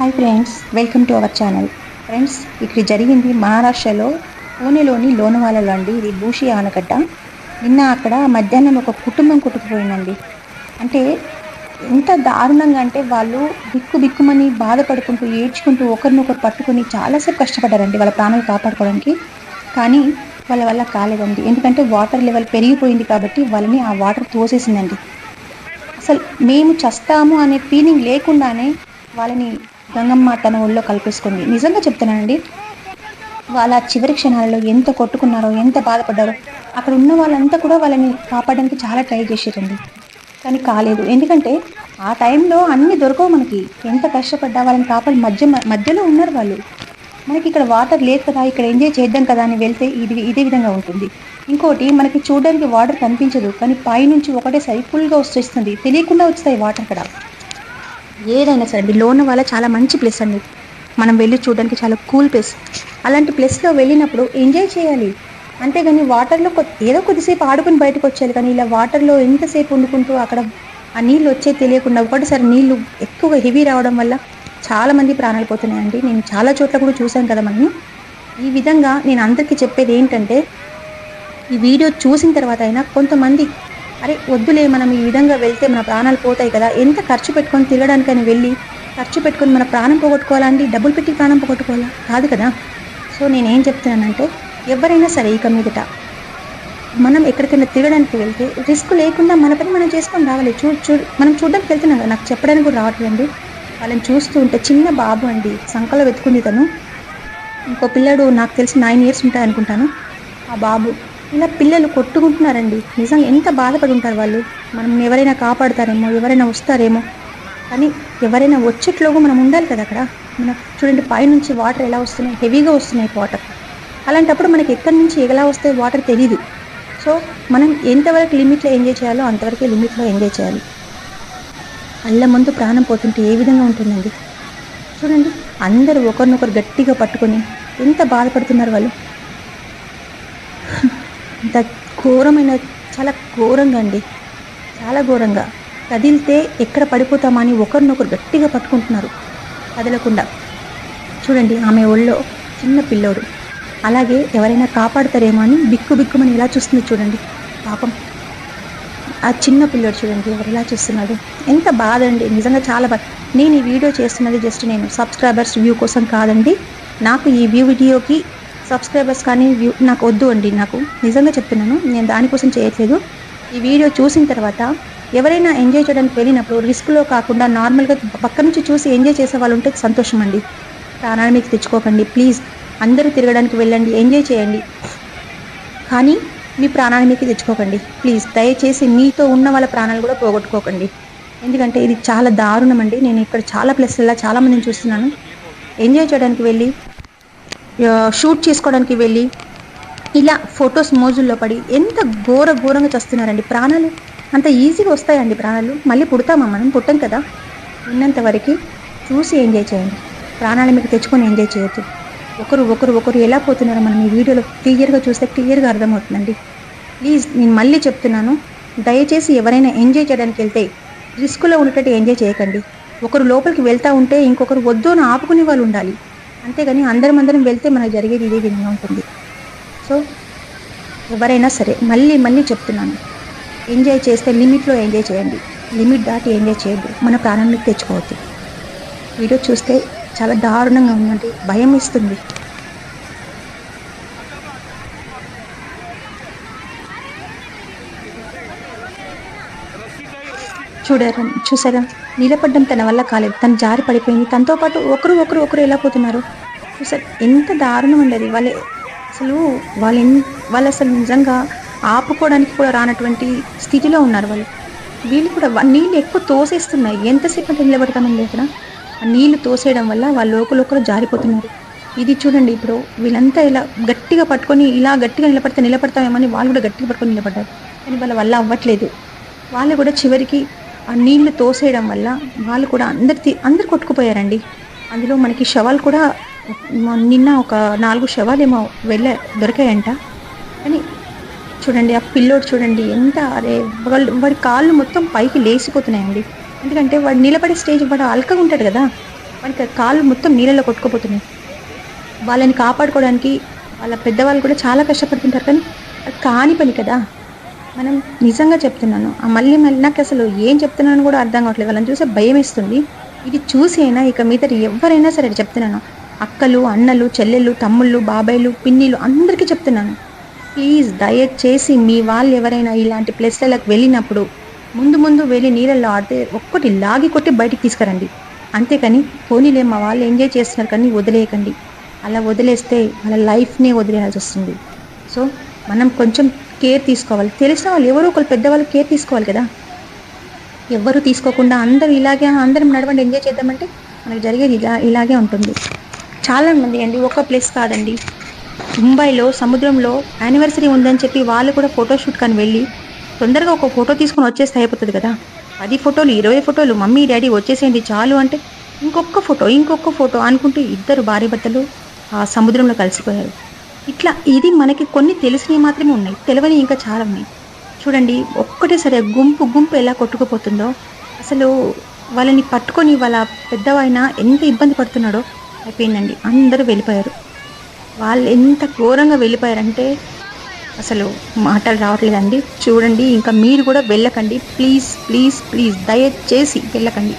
Hi friends welcome to our channel friends ఇక్కడ జరిగింది మహారాష్ట్రలో పూణేలోని లోనవాలలో అండి ఇది భూషి ఆనకట్ట. నిన్న అక్కడ మధ్యాహ్నం ఒక కుటుంబం కొట్టుకుపోయిందండి. అంటే ఎంత దారుణంగా అంటే వాళ్ళు బిక్కు బిక్కుమని బాధపడుకుంటూ ఏడ్చుకుంటూ ఒకరినొకరు పట్టుకొని చాలాసేపు కష్టపడ్డారండి వాళ్ళ ప్రాణాలు కాపాడుకోవడానికి. కానీ వాళ్ళ వల్ల కాలేదండి. ఎందుకంటే వాటర్ లెవెల్ పెరిగిపోయింది కాబట్టి వాళ్ళని ఆ వాటర్ తోసేసిందండి. అసలు మేము చస్తాము అనే ఫీలింగ్ లేకుండానే వాళ్ళని గంగమ్మ తన ఒళ్ళో కలిపేసుకుంది. నిజంగా చెప్తున్నానండి వాళ్ళ చివరి క్షణాలలో ఎంత కొట్టుకున్నారో ఎంత బాధపడ్డారో అక్కడ ఉన్న వాళ్ళంతా కూడా వాళ్ళని కాపాడడానికి చాలా ట్రై చేసారండి కానీ కాలేదు. ఎందుకంటే ఆ టైంలో అన్నీ దొరకవు మనకి. ఎంత కష్టపడ్డా వాళ్ళని కాపాడి మధ్య మధ్యలో ఉన్నారు వాళ్ళు. మనకి ఇక్కడ వాటర్ లేదు కదా ఇక్కడ ఎంజాయ్ చేద్దాం కదా అని వెళ్తే ఇది ఇదే విధంగా ఉంటుంది. ఇంకోటి మనకి చూడడానికి వాటర్ కనిపించదు కానీ పైనుంచి ఒకటేసారి ఫుల్గా వచ్చేస్తుంది. తెలియకుండా వస్తాయి వాటర్ అక్కడ ఏదైనా సరే అండి లోన వల్ల చాలా మంచి ప్లేస్ అండి. మనం వెళ్ళి చూడడానికి చాలా కూల్ ప్లేస్ అలాంటి ప్లేస్లో వెళ్ళినప్పుడు ఎంజాయ్ చేయాలి. అంతేగాని వాటర్లో కొ- ఏదో కొద్దిసేపు ఆడుకుని బయటకు వచ్చేది కానీ ఇలా వాటర్లో ఎంతసేపు వండుకుంటూ అక్కడ ఆ నీళ్ళు వచ్చే తెలియకుండా ఒకటిసారి నీళ్ళు ఎక్కువ హెవీ రావడం వల్ల చాలామంది ప్రాణాలు పోతున్నాయండి. నేను చాలా చోట్ల కూడా చూశాను కదా మనం ఈ విధంగా నేను అందరికీ చెప్పేది ఏంటంటే ఈ వీడియో చూసిన తర్వాత అయినా కొంతమంది అరే వద్దులే మనం ఈ విధంగా వెళ్తే మన ప్రాణాలు పోతాయి కదా. ఎంత ఖర్చు పెట్టుకొని తిరగడానికని వెళ్ళి ఖర్చు పెట్టుకొని మన ప్రాణం పోగొట్టుకోవాలా అండి? డబ్బులు పెట్టి ప్రాణం పోగొట్టుకోవాలా? కాదు కదా. సో నేనేం చెప్తున్నానంటే ఎవరైనా సరే ఇక మీదట మనం ఎక్కడికైనా తిరగడానికి వెళ్తే రిస్క్ లేకుండా మన పని మనం చేసుకొని రావాలి. చూ చూ మనం చూడడానికి వెళ్తున్నాం కదా. నాకు చెప్పడానికి కూడా రావట్లేదండి. వాళ్ళని చూస్తూ ఉంటే చిన్న బాబు అండి. సంకలో వెతుకుంది తను. ఇంకో పిల్లాడు నాకు తెలిసి నైన్ ఇయర్స్ ఉంటాయి అనుకుంటాను ఆ బాబు ఇలా పిల్లలు కొట్టుకుంటున్నారండి. నిజంగా ఎంత బాధపడి ఉంటారు వాళ్ళు? మనం ఎవరైనా కాపాడుతారేమో ఎవరైనా వస్తారేమో. కానీ ఎవరైనా వచ్చేట్లోగా మనం ఉండాలి కదా అక్కడ? మనం చూడండి పైనుంచి వాటర్ ఎలా వస్తున్నాయి? హెవీగా వస్తున్నాయి వాటర్. అలాంటప్పుడు మనకి ఎక్కడి నుంచి ఎలా వస్తాయి వాటర్ తెలియదు సో మనం ఎంతవరకు లిమిట్లో ఎంజాయ్ చేయాలో అంతవరకే లిమిట్లో ఎంజాయ్ చేయాలి. అల్ల ముందు ప్రాణం పోతుంటే ఏ విధంగా ఉంటుందండి? చూడండి అందరూ ఒకరినొకరు గట్టిగా పట్టుకొని ఎంత బాధపడుతున్నారు వాళ్ళు? ఇంత ఘోరమైన చాలా ఘోరంగా అండి. చాలా ఘోరంగా. కదిలితే ఎక్కడ పడిపోతామని ఒకరినొకరు గట్టిగా పట్టుకుంటున్నారు. కదలకుండా. చూడండి ఆమె ఒళ్ళో చిన్న పిల్లోడు. అలాగే ఎవరైనా కాపాడతారేమో అని బిక్కు బిక్కుమని ఎలా చూస్తుంది చూడండి. పాపం. ఆ చిన్న పిల్లోడు చూడండి ఎవరు ఎలా చూస్తున్నాడు. ఎంత బాధ అండి. నిజంగా చాలా బాధ నేను ఈ వీడియో చేస్తున్నది జస్ట్ నేను సబ్స్క్రైబర్స్ వ్యూ కోసం కాదండి. నాకు ఈ వ్యూ వీడియోకి సబ్స్క్రైబర్స్ కానీ వ్యూ నాకు వద్దు అండి నాకు నిజంగా చెప్తున్నాను నేను దానికోసం చేయట్లేదు. ఈ వీడియో చూసిన తర్వాత ఎవరైనా ఎంజాయ్ చేయడానికి వెళ్ళినప్పుడు రిస్క్లో కాకుండా నార్మల్గా పక్క నుంచి చూసి ఎంజాయ్ చేసే వాళ్ళు ఉంటే సంతోషం అండి. ప్రాణాలు మీకు తెచ్చుకోకండి ప్లీజ్ అందరూ తిరగడానికి వెళ్ళండి ఎంజాయ్ చేయండి. కానీ మీ ప్రాణాలు మీకు తెచ్చుకోకండి ప్లీజ్ దయచేసి మీతో ఉన్న వాళ్ళ ప్రాణాలు కూడా పోగొట్టుకోకండి. ఎందుకంటే ఇది చాలా దారుణం అండి. నేను ఇక్కడ చాలా ప్లేస్లలో చాలామందిని చూస్తున్నాను. ఎంజాయ్ చేయడానికి వెళ్ళి షూట్ చేసుకోవడానికి వెళ్ళి ఇలా ఫొటోస్ మోజుల్లో పడి ఎంత ఘోర ఘోరంగా చేస్తున్నారండి ప్రాణాలు. అంత ఈజీగా వస్తాయండి ప్రాణాలు. మళ్ళీ పుడతామా మనం? పుట్టాం కదా. ఉన్నంత వరకు చూసి ఎంజాయ్ చేయండి. ప్రాణాలు మీకు తెచ్చుకొని ఎంజాయ్ చేయొద్దు. ఒకరు ఒకరు ఒకరు ఎలా పోతున్నారో మనం ఈ వీడియోలో క్లియర్గా చూస్తే క్లియర్గా అర్థమవుతుందండి. ప్లీజ్ నేను మళ్ళీ చెప్తున్నాను. దయచేసి ఎవరైనా ఎంజాయ్ చేయడానికి వెళ్తే రిస్క్లో ఉండేటట్టు ఎంజాయ్ చేయకండి. ఒకరు లోపలికి వెళ్తూ ఉంటే ఇంకొకరు వద్దు అని ఆపుకునే వాళ్ళు ఉండాలి. అంతేగాని అందరం అందరం వెళ్తే మనకు జరిగేది ఇదే విధంగా ఉంటుంది. సో ఎవరైనా సరే మళ్ళీ మళ్ళీ చెప్తున్నాను. ఎంజాయ్ చేస్తే లిమిట్లో ఎంజాయ్ చేయండి. లిమిట్ దాటి ఎంజాయ్ చేయద్దు. మన ప్రాణాన్ని తెచ్చుకోవద్దు. వీడియో చూస్తే చాలా దారుణంగా ఉందండి. భయం ఇస్తుంది చూడారు. చూసారా నిలబడ్డం తన వల్ల కాలేదు. తను జారి పడిపోయింది. తనతో పాటు ఒకరు ఒకరు ఒకరు ఎలా పోతున్నారు? చూసారు ఎంత దారుణం ఉండేది వాళ్ళు అసలు వాళ్ళు వాళ్ళు అసలు నిజంగా ఆపుకోవడానికి కూడా రానటువంటి స్థితిలో ఉన్నారు వాళ్ళు. వీళ్ళు కూడా నీళ్ళు ఎక్కువ తోసేస్తున్నాయి. ఎంతసేపు అంటే నిలబడతామండి అక్కడ? ఆ నీళ్ళు తోసేయడం వల్ల వాళ్ళు ఒకరు ఒకరు జారిపోతున్నారు. ఇది చూడండి ఇప్పుడు వీళ్ళంతా ఇలా గట్టిగా పట్టుకొని ఇలా గట్టిగా నిలబడితే నిలబడతామేమని వాళ్ళు కూడా గట్టిగా పట్టుకొని నిలబడ్డారు. కానీ వాళ్ళ వల్ల అవ్వట్లేదు. వాళ్ళు కూడా చివరికి ఆ నీళ్ళు తోసేయడం వల్ల వాళ్ళు కూడా అందరి తీ- అందరు కొట్టుకుపోయారండి. అందులో మనకి శవాలు కూడా నిన్న ఒక నాలుగు శవాలు ఏమో వెళ్ళ దొరికాయంట. కానీ చూడండి ఆ పిల్లోడు చూడండి ఎంత అరే వాళ్ళు వాడి కాళ్ళు మొత్తం పైకి లేసిపోతున్నాయండి ఎందుకంటే వాడు నిలబడే స్టేజ్ వాడు అల్కగా ఉంటాడు కదా. వాడికి కాళ్ళు మొత్తం నీళ్ళలో కొట్టుకుపోతున్నాయి. వాళ్ళని కాపాడుకోవడానికి వాళ్ళ పెద్దవాళ్ళు కూడా చాలా కష్టపడుతుంటారు. కానీ కాని పని కదా. మనం నిజంగా చెప్తున్నాను. ఆ మళ్ళీ మళ్ళీ నాకు అసలు ఏం చెప్తున్నాను కూడా అర్థం కావట్లేదు. వాళ్ళని చూసే భయం ఇస్తుంది ఇది చూసి అయినా ఇక మీద ఎవరైనా సరే చెప్తున్నాను. అక్కలు అన్నలు చెల్లెళ్ళు తమ్ముళ్ళు బాబాయ్లు పిన్నిలు అందరికీ చెప్తున్నాను. ప్లీజ్ దయచేసి మీ వాళ్ళు ఎవరైనా ఇలాంటి ప్లేస్లకు వెళ్ళినప్పుడు ముందు ముందు వెళ్ళి నీళ్ళల్లో ఆడితే ఒక్కటి లాగి కొట్టి బయటికి తీసుకురండి. అంతేకాని పోనీలే మా వాళ్ళు ఎంజాయ్ చేస్తున్నారు కానీ వదిలేయకండి. అలా వదిలేస్తే వాళ్ళ లైఫ్నే వదిలేయాల్సి వస్తుంది. సో మనం కొంచెం కేర్ తీసుకోవాలి. తెలిసిన వాళ్ళు ఎవరో ఒకరు పెద్దవాళ్ళు కేర్ తీసుకోవాలి కదా. ఎవ్వరు తీసుకోకుండా అందరూ ఇలాగే అందరం నడవండి ఎంజాయ్ చేద్దామంటే మనకు జరిగేది ఇలా ఇలాగే ఉంటుంది. చాలా మంది అండి ఒక ప్లేస్ కాదండి. ముంబైలో సముద్రంలో యానివర్సరీ ఉందని చెప్పి వాళ్ళు కూడా ఫోటోషూట్ కానీ వెళ్ళి తొందరగా ఒక ఫోటో తీసుకొని వచ్చేస్తే అయిపోతుంది కదా. పది ఫోటోలు ఇరవై ఫోటోలు మమ్మీ డాడీ వచ్చేసేయండి చాలు అంటే ఇంకొక ఫోటో ఇంకొక ఫోటో అనుకుంటూ ఇద్దరు భార్య భర్తలు ఆ సముద్రంలో కలిసిపోయారు. ఇట్లా ఇది మనకి కొన్ని తెలిసినవి మాత్రమే ఉన్నాయి. తెలియని ఇంకా చాలా ఉన్నాయి. చూడండి ఒక్కటేసరి గుంపు గుంపు ఎలా కొట్టుకుపోతుందో. అసలు వాళ్ళని పట్టుకొని వాళ్ళ పెద్దవాయన ఎంత ఇబ్బంది పడుతున్నాడో అయిపోయిందండి. అందరూ వెళ్ళిపోయారు. వాళ్ళు ఎంత ఘోరంగా వెళ్ళిపోయారంటే అసలు మాటలు రావట్లేదండి. చూడండి ఇంకా మీరు కూడా వెళ్ళకండి. ప్లీజ్ ప్లీజ్ ప్లీజ్ దయచేసి వెళ్ళకండి.